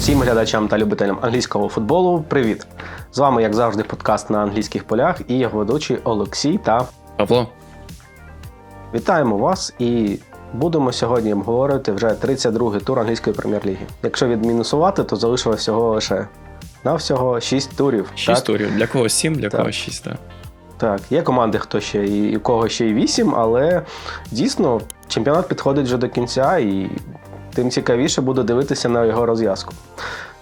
Всім глядачам та любителям англійського футболу привіт! З вами, як завжди, подкаст на англійських полях і його ведучий Олексій та Павло, вітаємо вас і будемо сьогодні обговорювати вже 32-й тур англійської прем'єр-ліги. Якщо відмінусувати, то залишилось всього лише на всього 6 турів. 6 так? турів. Для когось 7, для Так. когось 6, так. Так, є команди, хто ще і у кого ще й 8, але дійсно чемпіонат підходить вже до кінця і тим цікавіше буде дивитися на його розв'язку.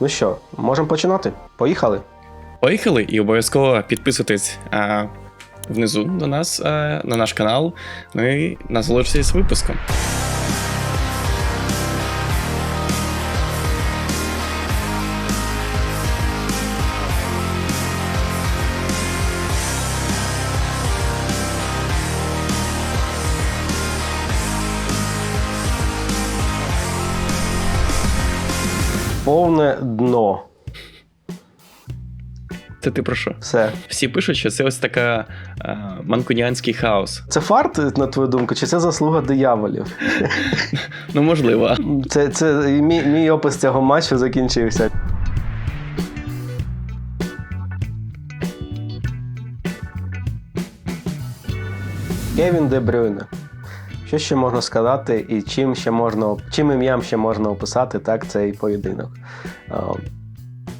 Ну що, можемо починати? Поїхали? Поїхали і обов'язково підписуйтесь а, внизу до нас а, на наш канал. Ну і насолоджуйтесь випуском. Повне дно. Це ти про що? Все. Всі пишуть, що це ось така а, манкуніанський хаос. Це фарт, на твою думку, чи це заслуга дияволів? Ну, можливо. Це, це мій, мій опис цього матчу закінчився. Кевін Де Брюйне. Що ще можна сказати, і чим ще можна чим ім'ям ще можна описати так цей поєдинок?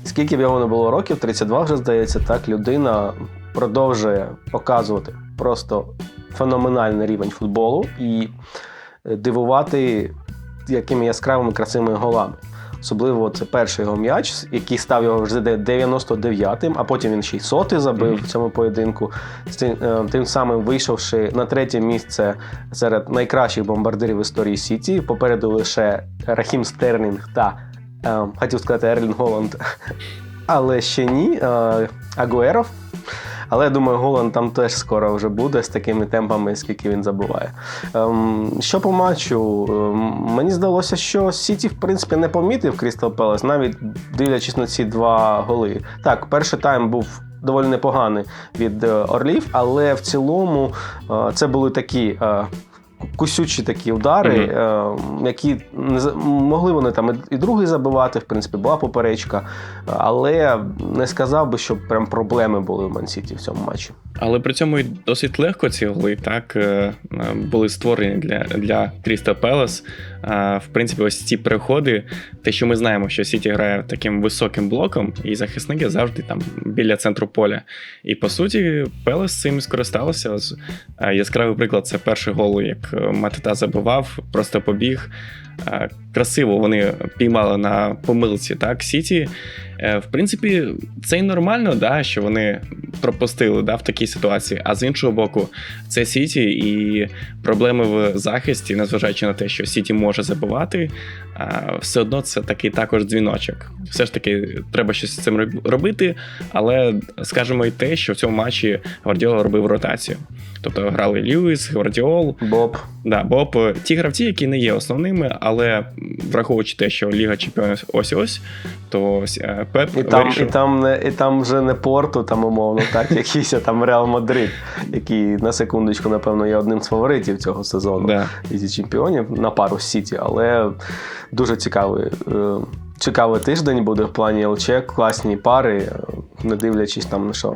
Скільки б йому не було років, 32 вже здається, так людина продовжує показувати просто феноменальний рівень футболу і е, дивувати якими яскравими красивими голами. Особливо це перший його м'яч, який став його вже 99-м, а потім він ще й сотий забив Мгм. в цьому поєдинку. Тим, е, тим самим вийшовши на третє місце серед найкращих бомбардирів історії Сіті. Попереду лише Рахім Стерлінг та е, хотів сказати Ерлін Голланд, але ще ні. Е, Агуеров. Але я думаю, Голланд там теж скоро вже буде з такими темпами, скільки він забуває. Ем, що по матчу? Ем, мені здалося, що Сіті, в принципі, не помітив Крістал Пелес, навіть дивлячись на ці два голи. Так, перший тайм був. Доволі непоганий від е, Орлів, але в цілому е, це були такі кусючі такі удари, е, які могли вони там і- другий забивати, в принципі, була поперечка. Але не сказав би, що прям проблеми були у Мансіті в цьому матчі. Але при цьому і досить легко ці голи так е, е, були створені для, для Кріста Пелес. В принципі, ось ці переходи, те, що ми знаємо, що Сіті грає таким високим блоком, і захисники завжди там біля центру поля. І по суті, Пелес цим е, Яскравий приклад це перший гол, як е, Матета забивав, просто побіг. Красиво вони піймали на помилці так Сіті. Е, В принципі, це й нормально, да, що вони пропустили да, в такій ситуації. А з іншого боку, це Сіті і проблеми в захисті, незважаючи на те, що Сіті може забивати, все одно це такий також дзвіночок. Все ж таки, треба щось з цим робити, але скажемо і те, що в цьому матчі Гвардіола робив ротацію. Тобто грали Льюіс, Гвардіол, Боб. Да, бо б ті гравці, які не є основними, але враховуючи те, що Ліга Чемпіонів ось ось, то е, Пеп І там, і, там не, і там вже не Порту, там умовно, так, якийсь а там Реал Мадрид, який на секундочку, напевно, є одним з фаворитів цього сезону. Да. Лізі чемпіонів на пару з Сіті, але дуже цікавий. е, Цікавий тиждень буде в плані ЛЧ, класні пари, не дивлячись там на що.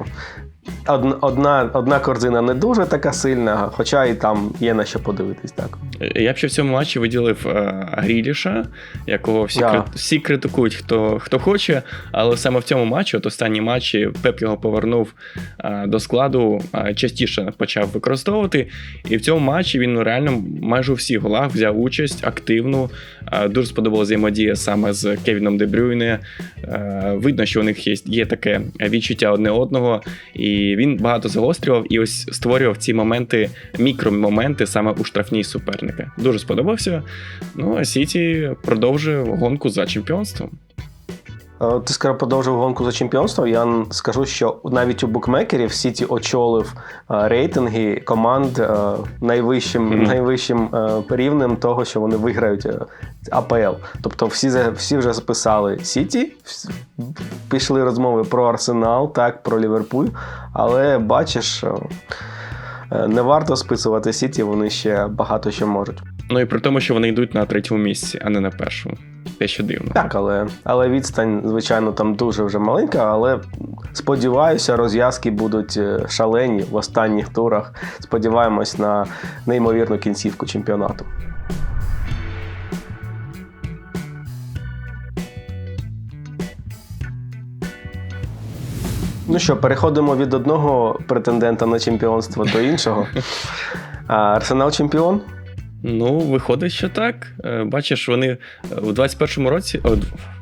Одна, одна, корзина не дуже така сильна, хоча і там є на що подивитись, так. Я б ще в цьому матчі виділив е, Гріліша, якого всі, Да. всі критикують, хто, хто хоче. Але саме в цьому матчі, от останні матчі, Пеп його повернув е, до складу, е, частіше почав використовувати. І в цьому матчі він ну, реально майже у всіх голах взяв участь активну. Е, дуже сподобалася взаємодія саме з Кевіном Де Брюйне. Е, видно, що у них є, є таке відчуття одне одного. І він багато загострював і ось створював ці моменти, мікромоменти саме у штрафній суперника. Дуже сподобався. Ну а Сіті продовжує гонку за чемпіонством. Е, Ти скоро продовжив гонку за чемпіонство. Я скажу, що навіть у букмекерів Сіті очолив е, рейтинги команд е, найвищим, Мгм. найвищим рівнем того, що вони виграють АПЛ. Тобто всі, всі вже записали Сіті, пішли розмови про Арсенал, так, про Ліверпуль. Але бачиш, не варто списувати Сіті, вони ще багато що можуть. Ну і при тому, що вони йдуть на третьому місці, а не на першому. Те, що дивно. Так, але, але відстань, звичайно, там дуже вже маленька, але сподіваюся, розв'язки будуть е, шалені в останніх турах. Сподіваємось на неймовірну кінцівку чемпіонату. Ну що, переходимо від одного претендента на чемпіонство до іншого. Арсенал чемпіон. Ну, виходить, що так. Е, Бачиш, вони е, у 21-му році, о,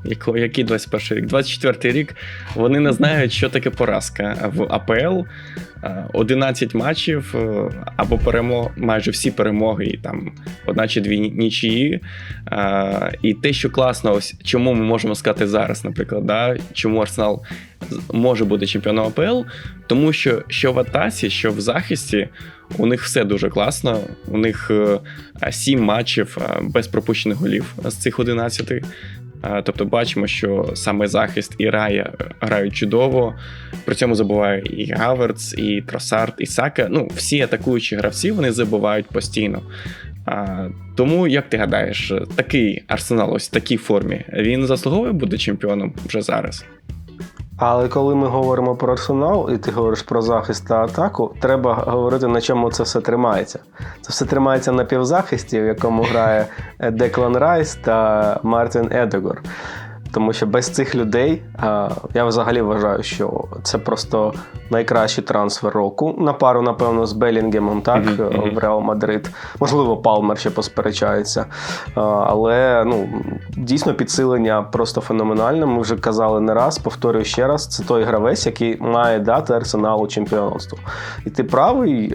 яко- який 21 рік? 24-й рік, вони не знають, що таке поразка. В АПЛ е, 11 матчів е, або перемог, майже всі перемоги, і там одна чи дві ні- нічиї. Е, І те, що класно, ось чому ми можемо сказати зараз, наприклад, да, чому Арсенал може бути чемпіоном АПЛ, тому що що в атаці, що в захисті, у них все дуже класно. У них е, а, сім матчів без пропущених голів з цих 11. А, Тобто бачимо, що саме захист і Рая грають чудово. При цьому забуває і Гаверц, і Тросард, і Сака. Ну, всі атакуючі гравці вони забувають постійно. А, Тому, як ти гадаєш, такий арсенал ось в такій формі він заслуговує бути чемпіоном вже зараз. Але коли ми говоримо про арсенал, і ти говориш про захист та атаку, треба говорити, на чому це все тримається. Це все тримається на півзахисті, в якому грає е, Деклан Райс та Мартін Едегор. Тому що без цих людей я взагалі вважаю, що це просто найкращий трансфер року. На пару, напевно, з Белінгемом, так, Мгм, е, в Реал Мадрид. Можливо, Палмер ще посперечається. Але ну, дійсно підсилення просто феноменальне. Ми вже казали не раз, повторюю ще раз, це той гравець, який має дати арсеналу чемпіонство. І ти правий.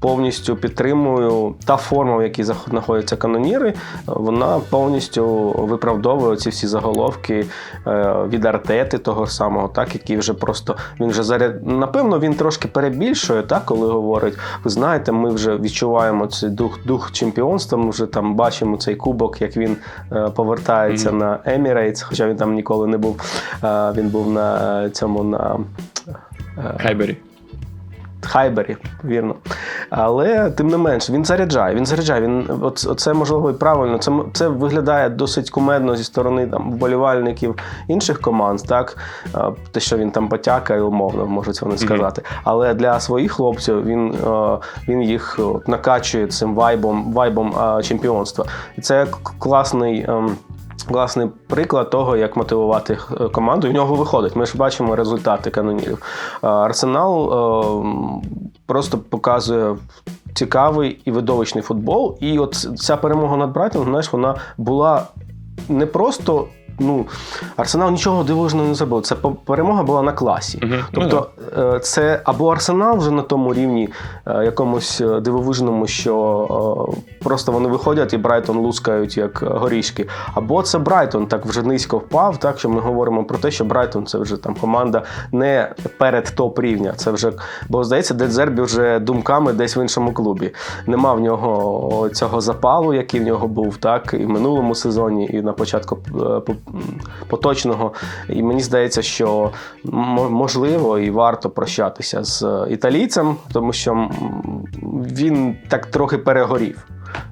Повністю підтримую та форма, в якій знаходяться каноніри, вона повністю виправдовує ці всі заголовки е, від артети того самого, так який вже просто він вже заряд. Напевно, він трошки перебільшує, так, коли говорить: ви знаєте, ми вже відчуваємо цей дух, дух чемпіонства. Ми вже там бачимо цей кубок, як він е, повертається Мгм. на Emirates, хоча він там ніколи не був. Е, він був на цьому на. Хайбері. Хайбері, вірно. Але тим не менш, він заряджає. Він заряджає. Він оце можливо і правильно. Це це виглядає досить кумедно зі сторони там вболівальників інших команд, так те, що він там потякає, умовно можуть вони сказати. Але для своїх хлопців він, він їх накачує цим вайбом, вайбом чемпіонства. І це класний. Класний приклад того, як мотивувати е, команду. В нього виходить. Ми ж бачимо результати канонірів. Арсенал е, просто показує цікавий і видовищний футбол. І от ця перемога над Брайтоном, знаєш, вона була не просто. Ну, Арсенал нічого дивовижного не зробив. Це перемога була на класі. Ну, Тобто е, це або Арсенал вже на тому рівні е, якомусь е, дивовижному, що просто вони виходять і Брайтон лускають як горішки. Або це Брайтон так вже низько впав, так що ми говоримо про те, що Брайтон це вже там команда не перед топ рівня. Це вже, бо здається, Дедзербі вже думками десь в іншому клубі. Нема в нього цього запалу, який в нього був, так і в минулому сезоні, і на початку поточного. І мені здається, що можливо і варто прощатися з італійцем, тому що він так трохи перегорів.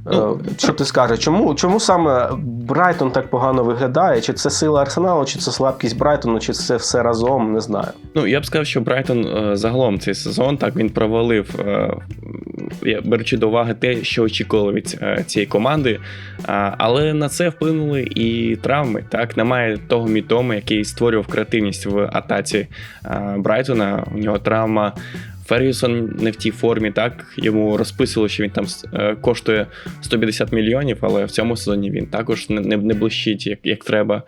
Ну, Е, Що ти скажеш? Чому, чому саме Брайтон так погано виглядає? Чи це сила Арсеналу, чи це слабкість Брайтону, чи це все разом? Не знаю. Ну, я б сказав, що Брайтон е, загалом цей сезон так він провалив, е, беручи до уваги те, що очікували від цієї команди. Але на це вплинули і травми. Так, немає того мітому, який створював креативність в атаці Брайтона. У нього травма. Фергюсон не в тій формі, так йому розписували, що він там е, коштує 150 мільйонів, але в цьому сезоні він також не, не, блищить як, як треба.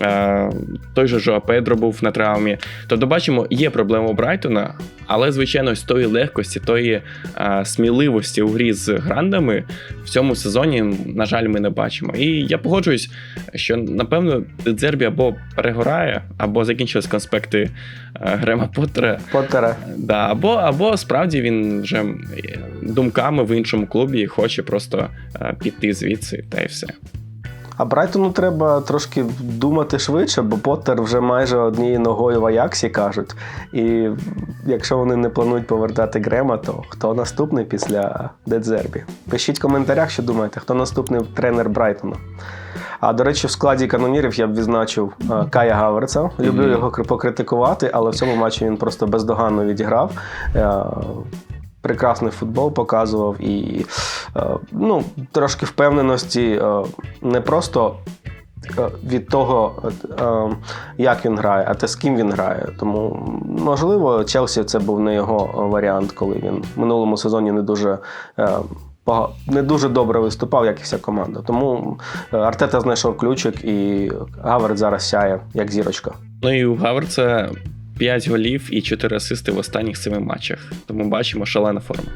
Е, той же Жоа Педро був на травмі. Тобто, бачимо, є проблема у Брайтона, але, звичайно, з тої легкості, тої е, сміливості у грі з грандами в цьому сезоні, на жаль, ми не бачимо. І я погоджуюсь, що напевно Дзербі або перегорає, або закінчились конспекти е, Грема Поттера. Поттера. Да, або, або справді він вже думками в іншому клубі хоче просто піти звідси, та й все. А Брайтону треба трошки думати швидше, бо Поттер вже майже однією ногою в Аяксі кажуть. І якщо вони не планують повертати Грема, то хто наступний після Дедзербі? Пишіть в коментарях, що думаєте, хто наступний тренер Брайтона. А до речі, в складі канонірів я б відзначив е, Кая Гаверца. Люблю його кри- покритикувати, але в цьому матчі він просто бездоганно відіграв. Прекрасний футбол показував і е, ну, трошки впевненості е, не просто е, від того, як він грає, а те, з ким він грає. Тому, можливо, Челсі це був не його варіант, коли він в минулому сезоні не дуже. Не дуже добре виступав, як і вся команда. Тому Артета знайшов ключик, і Гаверт зараз сяє як зірочка. Ну і у Гаверца 5 голів і 4 асисти в останніх 7 матчах. Тому бачимо шалена форма.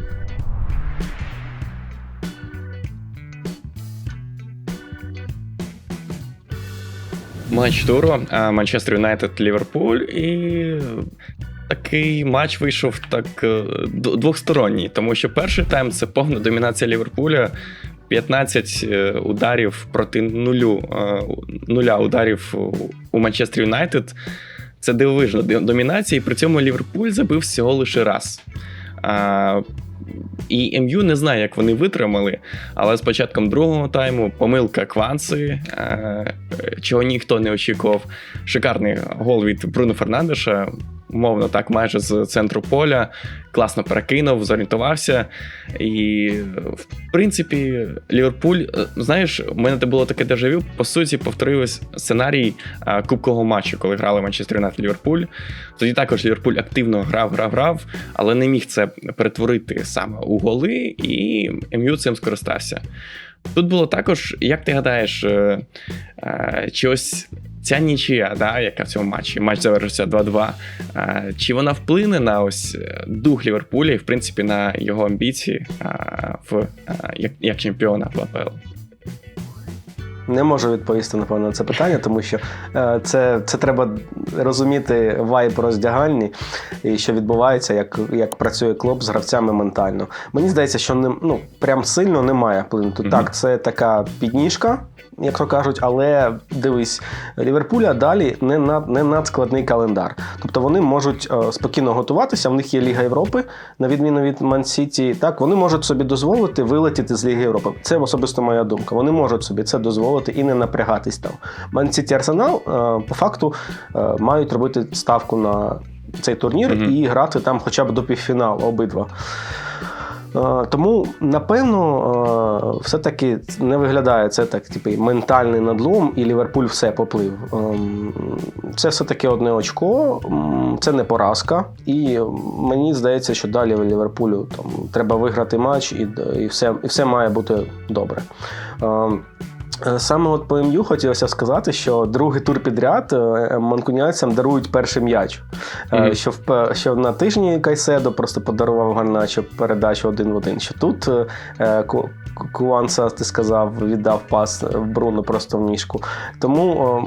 Матч туру Манчестер Юнайтед Ліверпуль. І такий матч вийшов так е, двохсторонній, тому що перший тайм це повна домінація Ліверпуля. 15 е, ударів проти нулю, е, нуля ударів у- у Манчестер Юнайтед. Це дивовижна ди- домінація, і при цьому Ліверпуль забив всього лише раз. А, і МЮ не знаю, як вони витримали, але з початком другого тайму помилка Кванси, а, чого ніхто не очікував. Шикарний гол від Бруно Фернандеша, умовно так, майже з центру поля. Класно перекинув, зорієнтувався. І, в принципі, Ліверпуль, е, знаєш, у мене це було таке дежавю. По суті, повторився сценарій е, кубкового матчу, коли грали Манчестер Юнайтед Ліверпуль. Тоді також Ліверпуль активно грав, грав, грав, але не міг це перетворити саме у голи, і МЮ цим скористався. Тут було також, як ти гадаєш, е, чи ця нічия, да, яка в цьому матчі, матч завершився 2-2, е, чи вона вплине на ось е, дух Ліверпуля і, в принципі, на його амбіції в, е, як, як чемпіона в АПЛ? Не можу відповісти напевно на це питання, тому що е, це, це треба розуміти вайб роздягальні і що відбувається, як, як працює клуб з гравцями ментально. Мені здається, що не ну прям сильно немає вплинути. Мгм. Так, це така підніжка, як то кажуть, але дивись, Ліверпуля далі не над не надскладний календар. Тобто вони можуть е, спокійно готуватися. В них є Ліга Європи, на відміну від Ман-Сіті. Так, вони можуть собі дозволити вилетіти з Ліги Європи. Це особисто моя думка. Вони можуть собі це дозволити і не напрягатись там. Ман-Сіті Арсенал е, по факту е, мають робити ставку на цей турнір Мгм. і грати там хоча б до півфіналу обидва. Е, Тому, напевно, все-таки не виглядає це так, типу, ментальний надлом, і Ліверпуль все поплив. Ем, Це все-таки одне очко, це не поразка. І мені здається, що далі в Ліверпулю там, треба виграти матч, і, і, все, і все має бути добре. Е, Саме от по МЮ хотілося сказати, що другий тур підряд е, манкуніанцям дарують перший м'яч. Mm-hmm. Що, в, що на тижні Кайседо просто подарував Гарначо передачу один в один. Що тут Куанса, ти сказав, віддав пас в Бруно просто в ніжку. Тому о,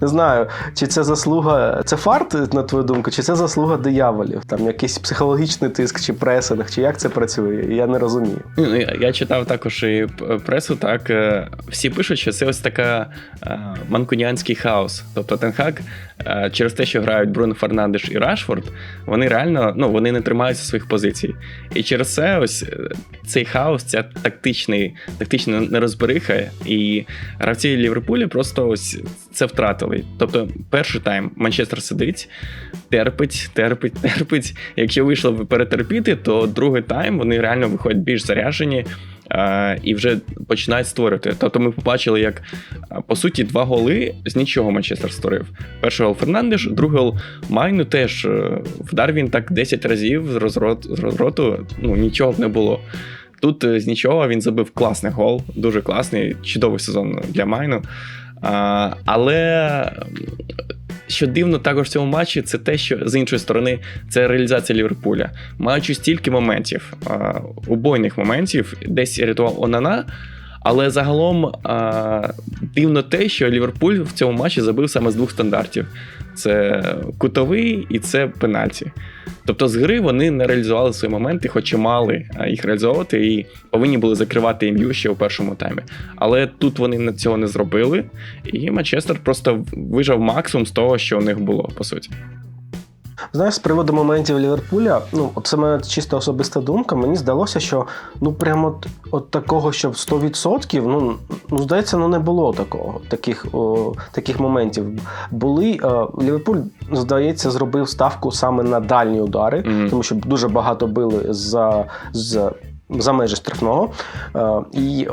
не знаю, чи це заслуга, це фарт, на твою думку, чи це заслуга дияволів? Там якийсь психологічний тиск чи пресинг, чи як це працює? Я не розумію. Ну, Я я читав також і пресу, так е, всі пишуть, що це ось така е, манкуніанський хаос. Тобто Тенхак е, через те, що грають Бруно Фернандеш і Рашфорд, вони реально ну, вони не тримаються своїх позицій. І через це ось е, цей хаос, ця тактичний, тактична нерозбериха, і гравці Ліверпуля просто ось це втратили. Тобто, перший тайм Манчестер сидить, терпить, терпить, терпить. Якщо вийшло перетерпіти, то другий тайм вони реально виходять більш заряжені. І вже починають створювати. Тобто ми побачили, як по суті два голи з нічого Манчестер створив. Перший гол Фернандеш, другий гол Майну теж е, вдар він так 10 разів з розроту, ну нічого б не було. Тут е, з нічого він забив класний гол, дуже класний, чудовий сезон для Майну. А, але що дивно також в цьому матчі, це те, що з іншої сторони це реалізація Ліверпуля. Маючи стільки моментів, а, убойних моментів, десь рятував Онана. Але загалом а, дивно те, що Ліверпуль в цьому матчі забив саме з двох стандартів: це кутовий і це пенальті. Тобто з гри вони не реалізували свої моменти, хоч і мали їх реалізовувати, і повинні були закривати ім'ю ще у першому таймі. Але тут вони цього не зробили, і Манчестер просто вижав максимум з того, що у них було, по суті. Знаєш, з приводу моментів Ліверпуля, ну, от це мене чисто особиста думка. Мені здалося, що ну прямо от, от такого, щоб 100%, ну, ну здається, ну не було такого. Таких, о, таких моментів. Були. Е, Ліверпуль, здається, зробив ставку саме на дальні удари, Мгм. тому що дуже багато били за, за, за межі штрафного. Е, і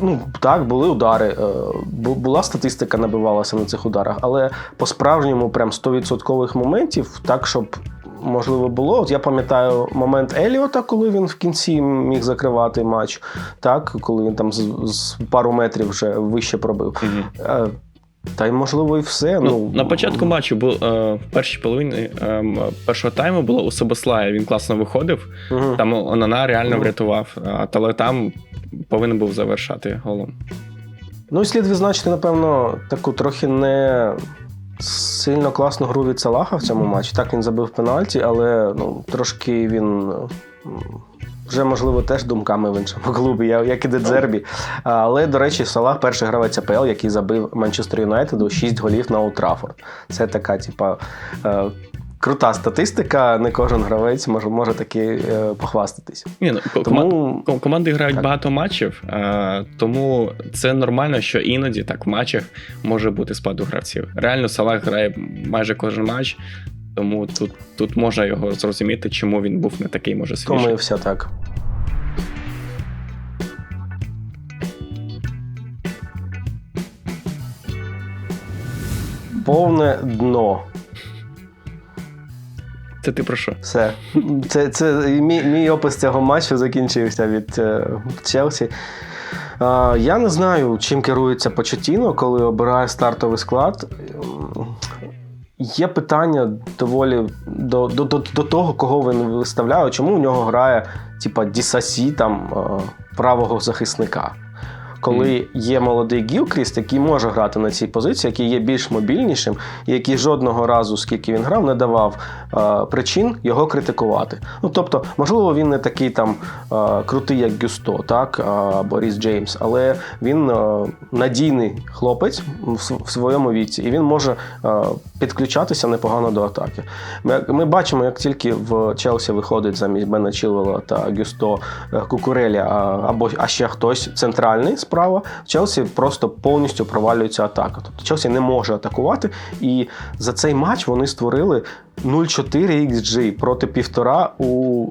Ну, так, були удари. е, Була статистика, набивалася на цих ударах, але по-справжньому, прям 100% моментів, так, щоб можливо було. От я пам'ятаю момент Еліота, коли він в кінці міг закривати матч, так, коли він там з, з пару метрів вже вище пробив. Мгм. Е, Та й можливо і все. Ну, Ну, на початку матчу був е, в першій половині е, першого тайму було у Собослая. Він класно виходив. Мгм. Там Онана реально Мгм. врятував, але там повинен був завершати голом. Ну і слід відзначити, напевно, таку трохи не сильно класну гру від Салаха в цьому матчі. Так він забив пенальті, але ну, трошки він. Вже, можливо, теж думками в іншому клубі, як і Дедзербі. Але, до речі, Салах перший гравець АПЛ, який забив Манчестер Юнайтеду 6 голів на Олд Траффорд. Це така, типа, е, крута статистика. Не кожен гравець може, може таки е, похвастатись. Ні, ну, Тому ко- команди грають Так. багато матчів, е, тому це нормально, що іноді так в матчах може бути спад у гравців. Реально, Салах грає майже кожен матч, тому тут, тут можна його зрозуміти, чому він був не такий, може, свіжий. втомився так. Повне дно. Це ти про що? Все. Це, це мій, мій опис цього матчу закінчився від е, Челсі. А, я не знаю, чим керується Почетіно, коли обирає стартовий склад. Є питання доволі до, до, до, до того, кого він виставляє, чому у нього грає типа Дісасі, там е, правого захисника. Коли є молодий Гілкріст, який може грати на цій позиції, який є більш мобільнішим, і який жодного разу, скільки він грав, не давав е, причин його критикувати. Ну тобто, можливо, він не такий там е, крутий, як Гюсто, так е, або Ріс Джеймс, але він е, надійний хлопець в, в своєму віці, і він може е, підключатися непогано до атаки. Ми, ми бачимо, як тільки в Челсі виходить замість Бена Чілвела та Гюсто е, Кукурелі, а, або а ще хтось центральний справа, в Челсі просто повністю провалюється атака. Тобто Челсі не може атакувати, і за цей матч вони створили 0,4 XG проти півтора у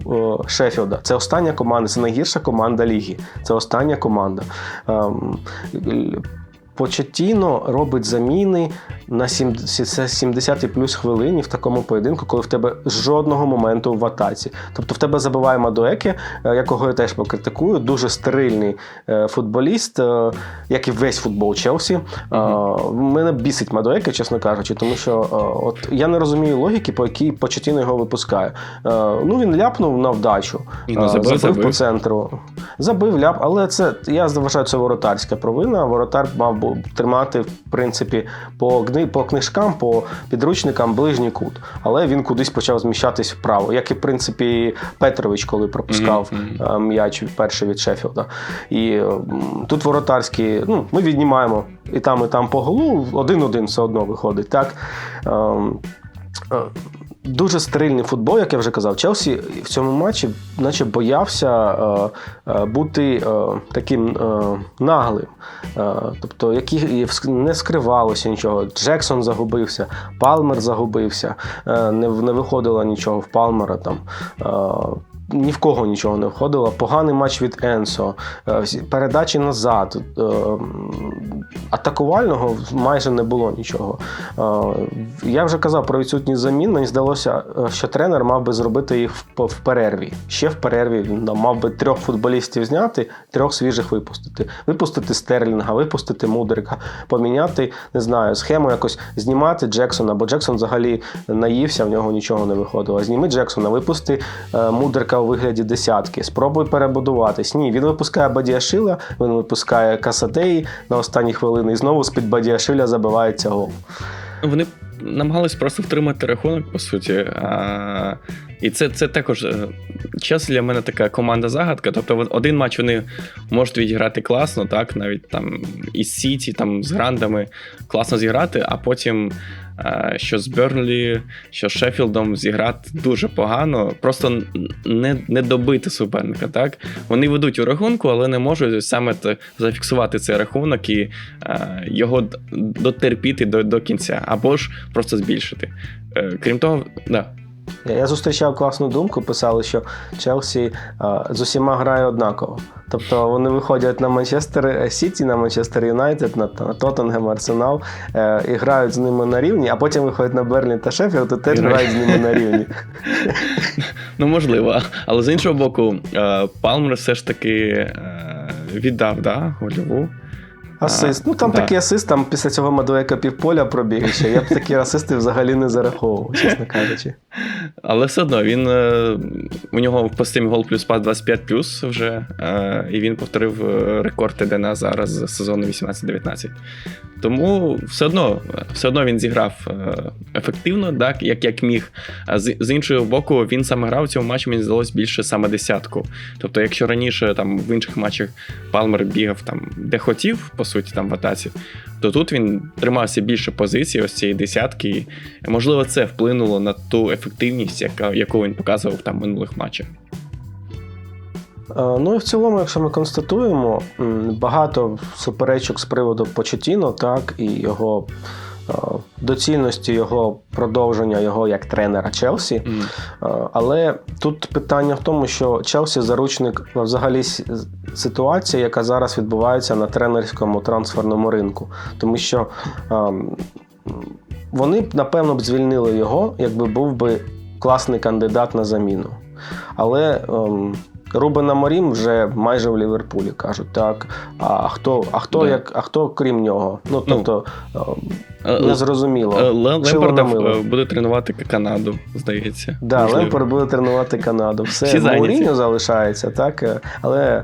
е, Шеффілда. Це остання команда, це найгірша команда ліги. Це остання команда. Ем, л- робить заміни на 70 70 плюс хвилині в такому поєдинку, коли в тебе жодного моменту в атаці. Тобто в тебе забиває Мадуеке, е, якого я теж покритикую, дуже стерильний е, футболіст, е, як і весь футбол Челсі. Е, Мене бісить Мадуеке, чесно кажучи, тому що от я не розумію логіки, по якій Почетіно його випускає. Ну він ляпнув на вдачу, І, ну, забив, забив забив. по центру. Забив ляп, але це я вважаю, це воротарська провина. Воротар мав би тримати, в принципі, по, по книжкам, по підручникам ближній кут. Але він кудись почав зміщатись вправо, як і в принципі Петрович, коли пропускав Мгм, е, м'яч перший від Шеффілда. І тут воротарські, ну, ми віднімаємо і там, і там по голу, один-один все одно виходить. Так? Дуже стерильний футбол, як я вже казав. Челсі в цьому матчі, наче боявся е, е, бути е, таким е, наглим. Е, тобто, які не скривалося нічого. Джексон загубився, Палмер загубився, е, не, не виходило нічого в Палмера там. Е, ні в кого нічого не входило. Поганий матч від Енсо, е, передачі назад. е, Атакувального майже не було нічого. Е, Я вже казав про відсутність замін. Мені здалося, що тренер мав би зробити їх в перерві. Ще в перерві він мав би трьох футболістів зняти, трьох свіжих випустити. Випустити Стерлінга, випустити Мудрика, поміняти, не знаю, схему якось знімати Джексона, бо Джексон взагалі наївся, в нього нічого не виходило. Зніми Джексона, випусти Мудрика у вигляді десятки, спробуй перебудуватись. Ні, він випускає Бадіашила, він випускає Касадеї на останні хвилини і знову з-під Бадіашиля забивається гол. Вони намагались просто втримати рахунок, по суті. А, і це, це також е, час для мене така команда загадка. Тобто, один матч вони можуть відіграти класно, так, навіть там із Сіті, там з грандами класно зіграти, а потім що з Бернлі, що з Шеффілдом зіграти дуже погано, просто не, не добити суперника. Так вони ведуть у рахунку, але не можуть саме зафіксувати цей рахунок і е, його дотерпіти до, до кінця, або ж просто збільшити. Е, крім того, да. Я, я зустрічав класну думку, писали, що Челсі а, з усіма грає однаково. Тобто вони виходять на Манчестер Сіті, на Манчестер Юнайтед, на, Тоттенгем, Арсенал е, і грають з ними на рівні, а потім виходять на Берлін та Шеффілд і теж грають з ними на рівні. Ну, можливо. Але з іншого боку, е, Палмер все ж таки е, віддав да, гольову. Асист. Ну там да. такий асист, там після цього Мадуека півполя пробіг ще. Я б такі асисти взагалі не зараховував, чесно кажучи. Але все одно він е, у нього в постійний гол плюс пас 25 плюс вже, е, і він повторив е, рекорд ТДНА зараз з сезону 18-19. Тому все одно, все одно він зіграв ефективно, так, як, як міг. А з, з іншого боку, він саме грав у цьому матчі, мені здалось більше саме десятку. Тобто, якщо раніше там в інших матчах Палмер бігав там де хотів, по суті, там в атаці, то тут він тримався більше позицій, ось цієї десятки. І, можливо, це вплинуло на ту ефективність, яка, яку він показував там в минулих матчах. Е, Ну і в цілому, якщо ми констатуємо, багато суперечок з приводу Почетіно, так, і його е, доцільності його продовження його як тренера Челсі. Е, Але тут питання в тому, що Челсі заручник ну, взагалі с- ситуація, яка зараз відбувається на тренерському трансферному ринку. Тому що ем, вони б, напевно, б звільнили його, якби був би класний кандидат на заміну. Але ем, Рубена Морім вже майже в Ліверпулі кажуть, так. А хто, а хто, як, а хто крім нього? Ну, Ну, тобто, ем, Е, незрозуміло. е, Лемпарда е, буде тренувати Канаду, здається. Да, Можливо. Буде тренувати Канаду. Все. Мауріньо залишається, так. Але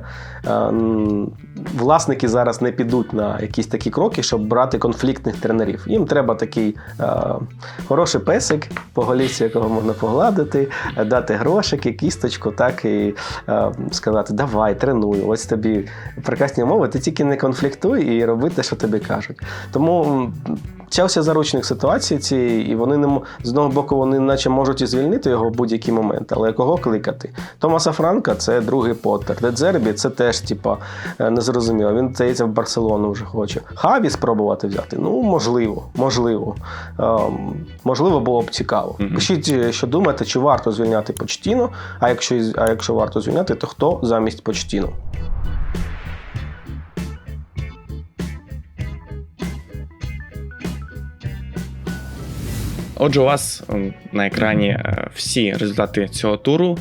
власники зараз не підуть на якісь такі кроки, щоб брати конфліктних тренерів. Їм треба такий хороший песик, по голівці, якого можна погладити, дати грошики, кісточку, так і сказати: давай, тренуй, ось тобі прекрасні умови, ти тільки не конфліктуй і роби те, що тобі кажуть. Тому. Челсі заручник ситуації цієї, і вони не з одного боку, вони наче можуть і звільнити його в будь-який момент, але кого кликати? Томаса Франка це другий Поттер. Дедзербі це теж, типа, е, незрозуміло. Він здається в Барселону вже хоче. Хаві спробувати взяти? Ну, можливо, можливо. Ем, можливо, було б цікаво. Мгм. Пишіть, е, що думаєте, чи варто звільняти Почтіно, а якщо, а якщо варто звільняти, то хто замість Почтіно? Отже, у вас на екрані е, всі результати цього туру.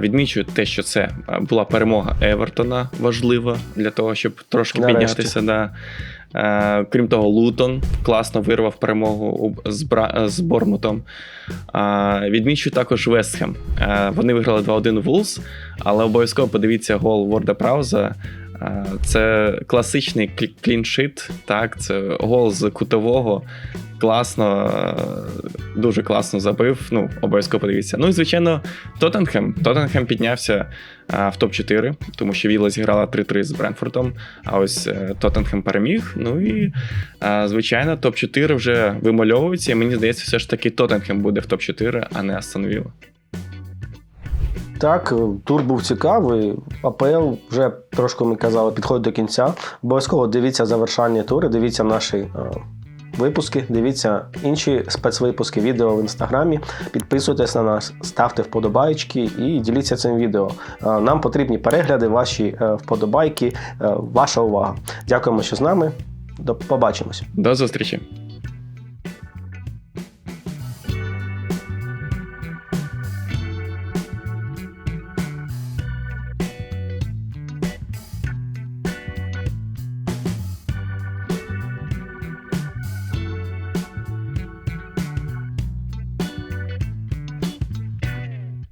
Відмічую те, що це е, була перемога Евертона важлива для того, щоб трошки Нарешті. піднятися. Да. Е, Крім того, Лутон класно вирвав перемогу з, Бра... з Бормутом. Відмічу також Вестхем. Вони виграли 2-1 Вулс, але обов'язково подивіться гол Ворда Прауза. Це класичний клі- кліншит, так, це гол з кутового. Класно, е, дуже класно забив. Ну, обов'язково подивіться. Ну і звичайно, Тоттенхем. Тоттенхем піднявся е, в топ-4, тому що Віла зіграла 3-3 з Бренфордом. А ось е, Тоттенхем переміг. Ну і звичайно, топ-4 вже вимальовується. І мені здається, все ж таки Тоттенхем буде в топ-4, а не Астон Вілла. Так, тур був цікавий. АПЛ вже трошки ми казали, підходить до кінця. Обов'язково дивіться завершальні тури, дивіться наші випуски, дивіться інші спецвипуски відео в інстаграмі. Підписуйтесь на нас, ставте вподобайки і діліться цим відео. Е, нам потрібні перегляди, ваші е, вподобайки, е, ваша увага. Дякуємо, що з нами. До побачимось. До зустрічі!